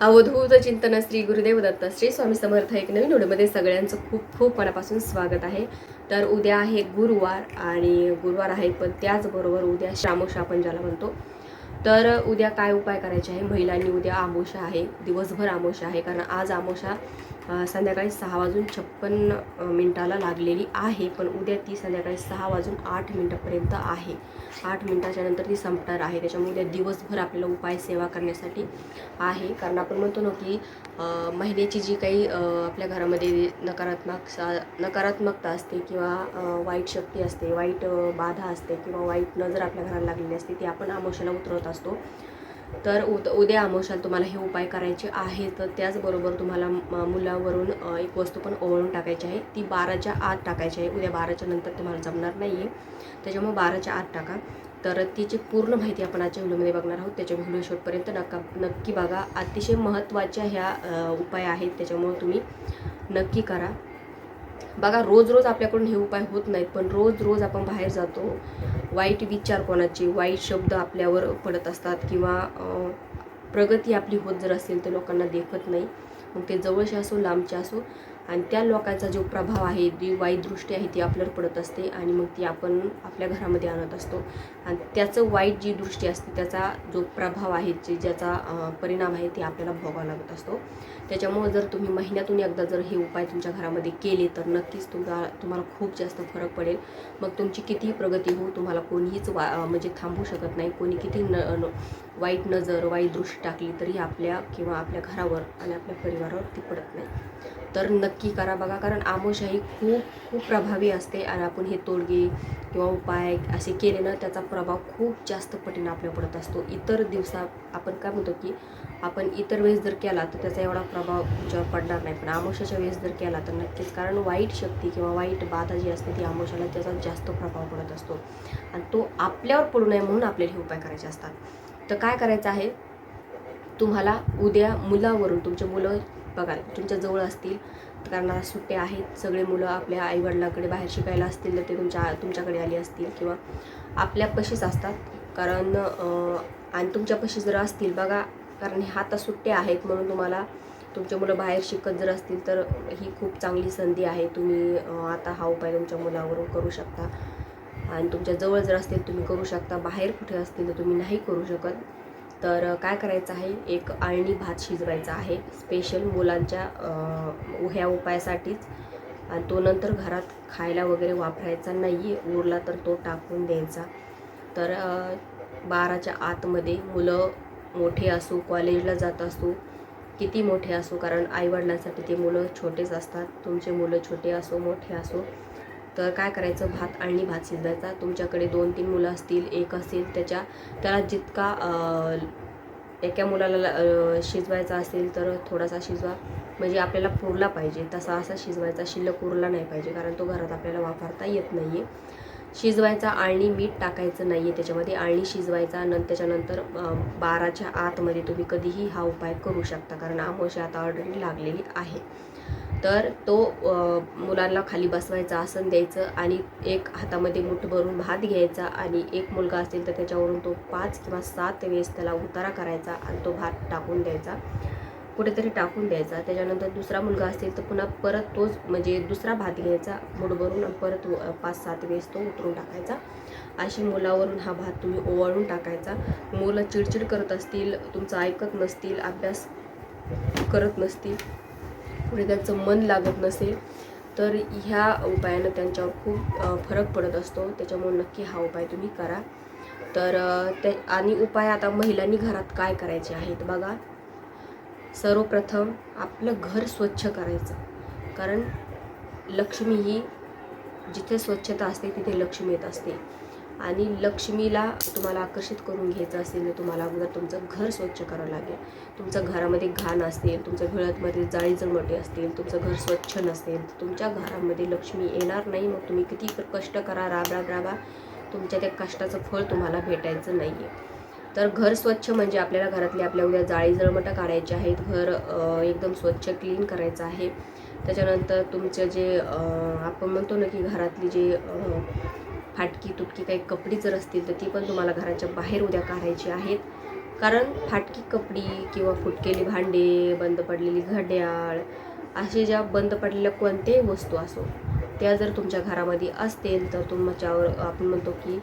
अवधूत चिंतन श्री गुरुदेव दत्त श्री स्वामी समर्थ एक नवीन व्हिडिओमध्ये सगळ्यांचं खूप खूप मनापासून स्वागत आहे. तर उद्या आहे गुरुवार आणि गुरुवार आहे पण त्याचबरोबर उद्या श्रामोशा आपण ज्याला म्हणतो. तर उद्या काय उपाय करायचे आहे? महिलांनी उद्या आमोशा आहे दिवसभर आमोशा आहे कारण आज आमोशा संध्याकाळी सहा वाजून छप्पन मिनटाला लागलेली आहे पण उद्या ती संध्याकाळी सहा वाजून आठ मिनटापर्यंत आहे. आठ मिनटाच्या नंतर ती संपणार आहे. त्याच्यामुळे उद्या दिवसभर आपल्याला उपाय सेवा करण्यासाठी आहे. कारण आपण म्हणतो ना की महिलेची महिन्याची जी काही आपल्या घरामध्ये नकारात्मक सा नकारात्मकता असते किंवा वाईट शक्ती असते वाईट बाधा असते किंवा वाईट नजर आपल्या घराला लागलेली असते ती आपण आमोशाला उतरवत असतो. तर उद उद्या आमोशाला तुम्हाला हे उपाय करायचे आहे. तर त्याचबरोबर तुम्हाला म- मुलावरून एक वस्तू पण ओवळून टाकायची आहे. ती बाराच्या आत टाकायची आहे. उद्या बाराच्या नंतर तुम्हाला जमणार नाही आहे त्याच्यामुळे बाराच्या आत टाका. तर तिची पूर्ण माहिती आपण आजच्या व्हिडिओमध्ये बघणार आहोत. त्याच्या व्हिडिओ शेवटपर्यंत नका नक्की बघा. अतिशय महत्त्वाच्या ह्या उपाय आहेत. त्याच्यामुळे तुम्ही नक्की करा. बघा रोज रोज आपल्याकडून हे उपाय होत नाहीत पण रोज रोज आपण बाहेर जातो. वाईट विचार कोणाचे वाईट शब्द आपल्यावर पडत असतात किंवा प्रगती आपली होत जर असेल तर लोकांना देखत नाही. मग ते जवळचे असो लांबचे असो आणि त्या लोकांचा जो प्रभाव आहे जी वाईट दृष्टी आहे ती आपल्यावर पडत असते आणि मग ती आपण आपल्या घरामध्ये आणत असतो. आणि त्याचं वाईट जी दृष्टी असते त्याचा जो प्रभाव आहे जे ज्याचा परिणाम आहे ते आपल्याला भोगावा लागत असतो. त्याच्यामुळं जर तुम्ही महिन्यातून एकदा जर हे उपाय तुमच्या घरामध्ये केले तर नक्कीच तुमचा तुम्हाला खूप जास्त फरक पडेल. मग तुमची कितीही प्रगती हो तुम्हाला कोणीहीच वा म्हणजे थांबू शकत नाही. कोणी किती न न- वाईट नजर वाईट दृष्टी टाकली तरी आपल्या किंवा आपल्या घरावर आणि आपल्या परिवारावर ती पडत नाही. तर नक्की करा बघा कारण आमोशाही खूप खूप प्रभावी असते आणि आपण हे तोडगे किंवा उपाय असे केले ना त्याचा प्रभाव खूप जास्त पटीनं आपल्या पडत असतो. इतर दिवसा आपण काय म्हणतो की आपण इतर वेळेस जर केला तर त्याचा एवढा प्रभाव तुमच्यावर पडणार नाही. पण आमोशाच्या वेळेस जर केला तर नक्कीच कारण वाईट शक्ती किंवा वाईट बाधा जी असते ती आमोशाला त्याचा जास्त प्रभाव पडत असतो. आणि तो आपल्यावर पडू नये म्हणून आपल्याला हे उपाय करायचे असतात. तर काय करायचं आहे? तुम्हाला उद्या मुलावरून तुमचे मुलं बघा तुमच्या जवळ असतील कारण आता सुट्ट्या आहेत सगळे मुलं आपल्या आईवडिलांकडे बाहेर शिकायला असतील तर ते तुमच्या तुमच्याकडे आली असतील किंवा आपल्यापाशीच असतात. कारण आणि तुमच्यापाशी जर असतील बघा कारण ह्या आता सुट्ट्या आहेत म्हणून तुम्हाला तुमचे मुलं बाहेर शिकत जर असतील तर ही खूप चांगली संधी आहे. तुम्ही आता हा उपाय तुमच्या मुलावरून करू शकता. आणि तुमच्या जवळ जर असतील तुम्ही करू शकता. बाहेर कुठे असतील तर तुम्ही नाही करू शकत. तर काय करायचं आहे? एक आळणी भात शिजवायचा आहे. स्पेशल मुलांच्या ह्या उपायासाठीच. आणि तो नंतर घरात खायला वगैरे वापरायचा नाही आहे उरला तर तो टाकून द्यायचा. तर बाराच्या आतमध्ये मुलं मोठे असो कॉलेजला जात असो किती मोठे असो कारण आईवडिलांसाठी ते मुलं छोटेच असतात. तुमचे मुलं छोटे असो मोठे असो तर काय करायचं? भात आणि भात शिजवायचा. तुमच्याकडे दोन तीन मुलं असतील एक असेल त्याच्या त्याला जितका एका मुलाला शिजवायचा असेल तर थोडासा शिजवा. म्हणजे आपल्याला पुरला पाहिजे. तसा असा शिजवायचा. शिल्लक उरला नाही पाहिजे. कारण तो घरात आपल्याला वापरता येत नाही आहे शिजवायचा आळणी मीठ टाकायचं नाही आहे त्याच्यामध्ये. आळणी शिजवायचा नंतर त्याच्यानंतर बाराच्या आतमध्ये तुम्ही कधीही हा उपाय करू शकता. कारण आमोशी आता ऑलरेडी लागलेली आहे. तर तो मुलांना खाली बसवायचा आसन द्यायचं आणि एक हातामध्ये मुठ भरून भात घ्यायचा आणि एक मुलगा असेल तर त्याच्यावरून तो पाच किंवा सात वेळेस त्याला उतारा करायचा आणि तो भात टाकून द्यायचा. कुठेतरी टाकून द्यायचा. त्याच्यानंतर दुसरा मुलगा असेल तर पुन्हा परत तोच म्हणजे दुसरा भात घ्यायचा मुठ भरून परत पाच सात वेळेस तो उतरून टाकायचा. अशी मुलावरून हा भात तुम्ही ओवाळून टाकायचा. मुलं चिडचिड करत असतील तुमचं ऐकत नसतील अभ्यास करत नसतील पुढे त्यांचं मन लागत नसेल तर ह्या उपायानं त्यांच्यावर खूप फरक पडत असतो. त्याच्यामुळे नक्की हा उपाय तुम्ही करा. तर ते आणि उपाय आता महिलांनी घरात काय करायचे आहेत बघा. सर्वप्रथम आपलं घर स्वच्छ करायचं. कारण लक्ष्मी ही जिथे स्वच्छता असते तिथे लक्ष्मी येत असते. आणि लक्ष्मीला तुम्हाला आकर्षित करून घ्यायचं असेल तर तुम्हाला अगोदर तुमचं घर स्वच्छ करावं लागेल. तुमचं घरामध्ये घाण असेल तुमच्या घरामध्ये जाळी जळमटे असतील तुमचं घर स्वच्छ नसेल तुमच्या घरामध्ये लक्ष्मी येणार नाही. मग तुम्ही किती कष्ट करा राब राब राबा तुमच्या त्या कष्टाचं फळ तुम्हाला भेटायचं नाही आहे तर घर स्वच्छ म्हणजे आपल्याला घरातले आपल्या उद्या जाळी जळमटं काढायचे आहेत घर एकदम स्वच्छ क्लीन करायचं आहे. त्याच्यानंतर तुमचं जे आपण म्हणतो ना की घरातली जे फाटकी तुटकी काही कपडी जर असतील तर ती पण तुम्हाला घराच्या बाहेर उद्या काढायची आहेत. कारण फाटकी कपडी किंवा फुटकेली भांडे बंद पडलेली घड्याळ असे ज्या बंद पडलेल्या कोणत्याही वस्तू असो त्या जर तुमच्या घरामध्ये असतील तर तुमच्यावर आपण म्हणतो की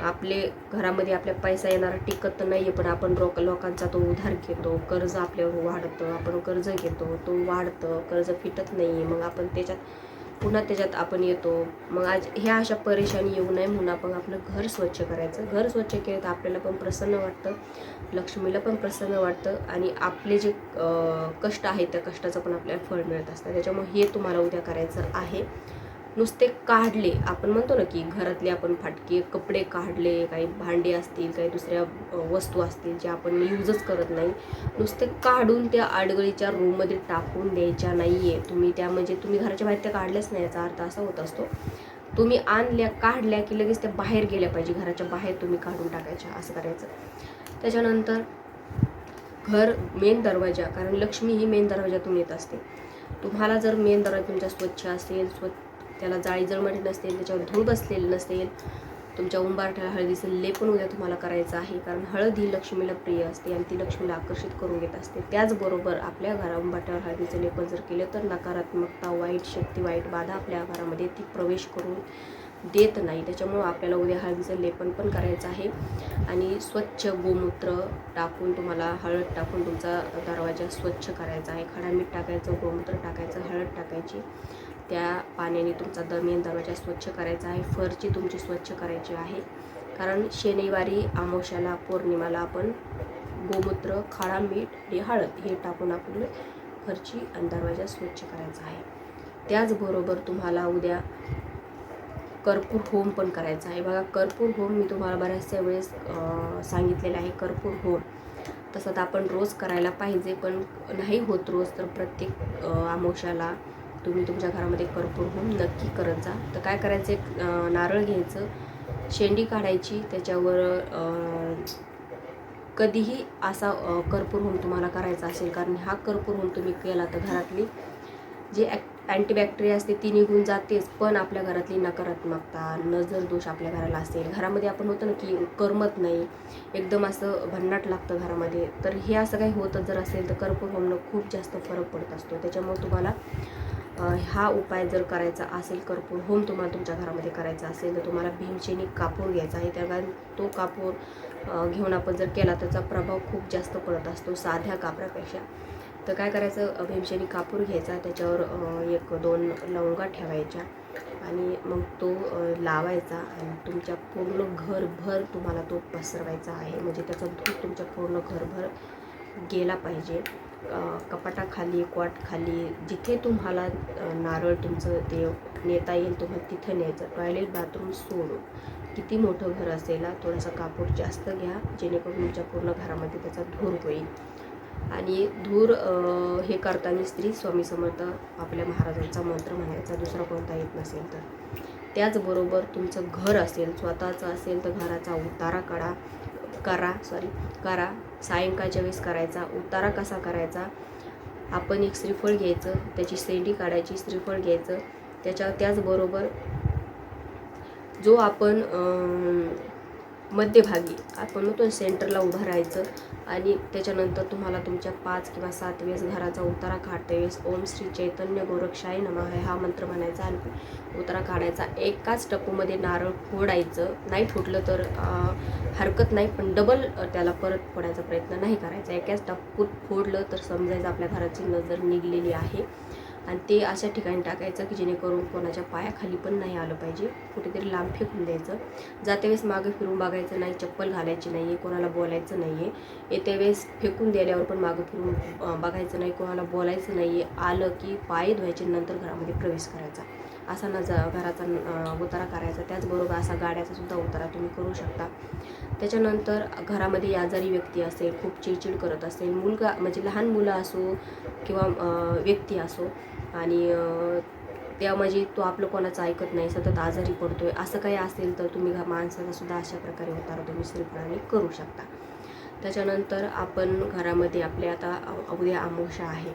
आपले घरामध्ये आपल्या पैसा येणारा टिकत तर नाही आहे पण आपण लोक लोकांचा तो उधार घेतो कर्ज आपल्यावर वाढतं आपण कर्ज घेतो तो वाढतं कर्ज फिटत नाही आहे मग आपण त्याच्यात पुन्हा त्याच्यात आपण येतो. मग आज ह्या अशा परेशानी येऊ नये म्हणून आपण आपलं घर स्वच्छ करायचं. घर स्वच्छ केलं तर आपल्याला पण प्रसन्न वाटतं. लक्ष्मीला पण प्रसन्न वाटतं आणि आपले जे कष्ट आहेत त्या कष्टाचं पण आपल्याला फळ मिळत असतं. त्याच्यामुळे हे तुम्हाला उद्या करायचं आहे. नुसते काढले. आपण म्हणतो ना की घरातले आपण फाटके कपडे काढले काही भांडे असतील काही दुसऱ्या वस्तू असतील ज्या आपण यूजच करत नाही. नुसते काढून त्या आडगळीच्या रूममध्ये टाकून द्यायच्या नाही आहे तुम्ही त्या म्हणजे तुम्ही घराच्या बाहेर त्या काढल्याच नाही याचा अर्थ असा होत असतो. तुम्ही आणल्या काढल्या की लगेच त्या बाहेर गेल्या पाहिजे. घराच्या बाहेर तुम्ही काढून टाकायच्या असं करायचं. त्याच्यानंतर घर मेन दरवाजा कारण लक्ष्मी ही मेन दरवाजातून येत असते. तुम्हाला जर मेन दरवाजा तुमचा स्वच्छ असेल स्व त्याला जाळी जळमट नसेल त्याच्यावर धूळ बसलेली नसेल तुमच्या उंबारठ्याला हळदीचं लेपन उद्या तुम्हाला करायचं आहे. कारण हळद ही लक्ष्मीला प्रिय असते आणि ती लक्ष्मीला आकर्षित करून घेत असते. त्याचबरोबर आपल्या घरा उंबारठ्यावर हळदीचं लेपन जर केलं तर नकारात्मकता वाईट शक्ती वाईट बाधा आपल्या घरामध्ये ती प्रवेश करून देत नाही. त्याच्यामुळं आपल्याला उद्या हळदीचं लेपन पण करायचं आहे. आणि स्वच्छ गोमूत्र टाकून तुम्हाला हळद टाकून तुमचा दरवाजा स्वच्छ करायचा आहे. खडा मीठ टाकायचं गोमूत्र टाकायचं हळद टाकायची. त्या पाण्याने तुमचा दमेन दरवाजा स्वच्छ करायचा आहे. फरची तुमची स्वच्छ करायची आहे. कारण शनिवारी अमावस्याला पौर्णिमाला आपण गोमूत्र खाळा मीठ आणि हळद हे टाकून आपण फरची आणि दरवाजा स्वच्छ करायचा आहे. त्याचबरोबर तुम्हाला उद्या कर्पूर होम पण करायचा आहे. बघा कर्पूर होम मी तुम्हाला बऱ्याचशा वेळेस अं, सांगितलेलं आहे. कर्पूर होम तसं तर आपण रोज करायला पाहिजे पण नाही होत रोज. तर प्रत्येक आमोशाला तुम्ही तुमच्या घरामध्ये कर्पूर होम नक्की करत जा. तर काय करायचं एक नारळ घ्यायचं शेंडी काढायची त्याच्यावर कधीही असा कर्पूर होम तुम्हाला करायचा असेल कारण हा कर्पूर होम तुम्ही केला तर घरातली जे अँटीबॅक्टेरिया असते ती निघून जातेच पण आपल्या घरातली नकारात्मकता नजर दोष आपल्या घराला असेल. घरामध्ये आपण होतं ना की करमत नाही एकदम असं भन्नाट लागतं घरामध्ये. तर हे असं काही होतं जर असेल तर कर्पूर होमनं खूप जास्त फरक पडत असतो. त्याच्यामुळे तुम्हाला हा उपाय जर करायचा असेल कर्पूर होम तुम्हाला तुमच्या घरामध्ये करायचा असेल तर तुम्हाला भीमसेनी कापूर घ्यायचा आहे. त्या कारण तो कापूर घेऊन आपण जर केला त्याचा प्रभाव खूप जास्त पडत असतो साध्या कापरापेक्षा. तर काय करायचं? अ, भीमसेनी कापूर घ्यायचा त्याच्यावर एक दोन लवंगा ठेवायच्या आणि मग तो लावायचा आणि तुमच्या पूर्ण घरभर तुम्हाला तो पसरवायचा आहे. म्हणजे त्याचा धूप तुमच्या पूर्ण घरभर गेला पाहिजे. कपाटाखाली खाली जिथे तुम्हाला नारळ तुमचं ते नेता येईल तुम्हाला तिथं न्यायचं. टॉयलेट बाथरूम सोडून. किती मोठं घर असेल थोडासा कापूर जास्त घ्या जेणेकरून तुमच्या पूर्ण घरामध्ये त्याचा धूर होईल. आणि धूर हे करताना स्त्री स्वामी समर्थ आपल्या महाराजांचा मंत्र म्हणायचा दुसरा कोणता येत नसेल तर. त्याचबरोबर तुमचं घर असेल स्वतःचं असेल तर घराचा उतारा काढा. करा सॉरी करा. सायंकाळच्या वेळेस करायचा उतारा कसा करायचा? आपण एक श्रीफळ घ्यायचं त्याची सेंडी काढायची श्रीफळ घ्यायचं. त्याच्या त्याचबरोबर जो आपण मध्यभागी. आपण म्हणतो सेंटरला उभं राहायचं आणि त्याच्यानंतर तुम्हाला तुमच्या पाच किंवा सात वेळेस घराचा उतारा काढता वेळेस ओम श्री चैतन्य गोरक्षाय नमः हा मंत्र म्हणायचा आणि उतारा काढायचा. एकाच टपूमध्ये नारळ फोडायचं. नाही फुटलं तर हरकत नाही पण डबल त्याला परत फोडायचा प्रयत्न नाही करायचा. एकाच टप्पूत फोडलं तर समजायचं आपल्या घराची नजर निघलेली आहे. आणि ते अशा ठिकाणी टाकायचं की जेणेकरून कोणाच्या पायाखाली पण नाही आलं पाहिजे. कुठेतरी लांब फेकून द्यायचं. जाते वेळेस मागं फिरून बघायचं नाही चप्पल घालायची नाही आहे कोणाला बोलायचं नाही आहे येत्या वेळेस फेकून दिल्यावर पण मागं फिरून बघायचं नाही कोणाला बोलायचं नाही आहे आलं की पाय धुवायचे नंतर घरामध्ये प्रवेश करायचा. असा न घराचा उतारा करायचा. त्याचबरोबर असा गाड्याचा सुद्धा उतारा तुम्ही करू शकता. त्याच्यानंतर घरामध्ये आजारी व्यक्ती असेल खूप चिडचिड करत असेल मुलगा म्हणजे लहान मुलं असो किंवा व्यक्ती असो आणि त्या म्हणजे तो आपलं कोणाचं ऐकत नाही सतत आजारी पडतोय असं काही असेल तर तुम्ही घ माणसाचा सुद्धा अशा प्रकारे उतारा तुम्ही श्रीफळाने करू शकता. त्याच्यानंतर आपण घरामध्ये आपले आता उद्या अमावस्या आहे.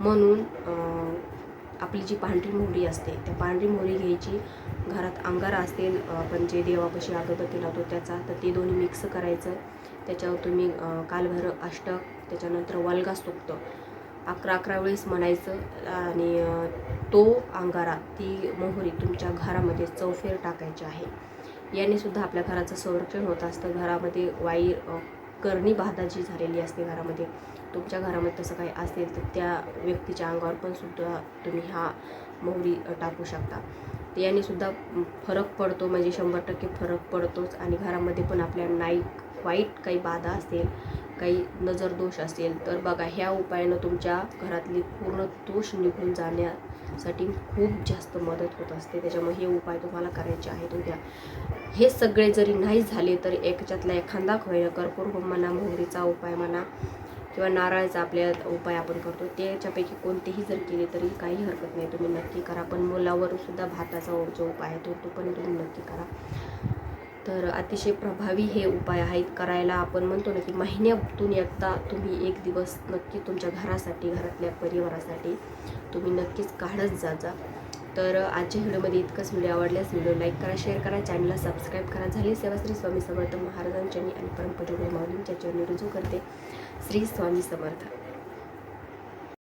म्हणून आपली जी पांढरी मोहरी असते त्या पांढरी मोहरी घ्यायची. घरात अंगारा असेल आपण जे देवापाशी अगरबत्ती लावतो त्याचा तर ते दोन्ही मिक्स करायचं. त्याच्यावर तुम्ही कालभर अष्टक त्याच्यानंतर वल्गा सुक्त अकरा अकरा वेळेस म्हणायचं आणि तो अंगारा ती मोहरी तुमच्या घरामध्ये चौफेर टाकायची आहे. याने सुद्धा आपल्या घराचं संरक्षण होत असतं. घरामध्ये वाईर करणी बाधा जी झालेली असते घरामध्ये. तुमच्या घरामध्ये तसं काही असेल तर त्या व्यक्तीच्या अंगावर पण सुद्धा तुम्ही हा मोहरी टाकू शकता. याने सुद्धा फरक पडतो म्हणजे शंभर टक्के फरक पडतोच आणि घरामध्ये पण आपल्या नाईक वाईट काही बाधा असेल काही नजर दोष असेल तर बघा ह्या उपायानं तुमच्या घरातली पूर्ण दोष निघून जाण्या साठी खूप जास्त मदत होत असते. त्याच्यामुळे हे उपाय तुम्हाला करायचे आहेत. उद्या हे सगळे जरी नाही झाले तर एकच्यातला एखादा होईना कर्पूर म्हणा मोहरीचा उपाय म्हणा किंवा नारळाचा आपल्या उपाय आपण करतो त्याच्यापैकी कोणतेही जर केले तरी काही हरकत नाही. तुम्ही नक्की करा. पण मुलावर सुद्धा भाताचा जो उपाय आहे तो तो पण तुम्ही नक्की करा. तर अतिशय प्रभावी हे उपाय आहेत करायला. आपण म्हणतो ना की महिन्यातून एकदा तुम्ही एक दिवस नक्की तुमच्या घरासाठी घरातल्या परिवारासाठी तुम्ही नक्कीच काढत जा जा तर आजच्या व्हिडिओमध्ये इतकंच. व्हिडिओ आवडल्यास व्हिडिओ लाईक करा शेअर करा चॅनलला सबस्क्राईब करा. झाली सेवा श्री स्वामी समर्थ महाराजांच्या आणि परमपूज्य माऊलींच्या चरणी रुजू करते. श्री स्वामी समर्थ.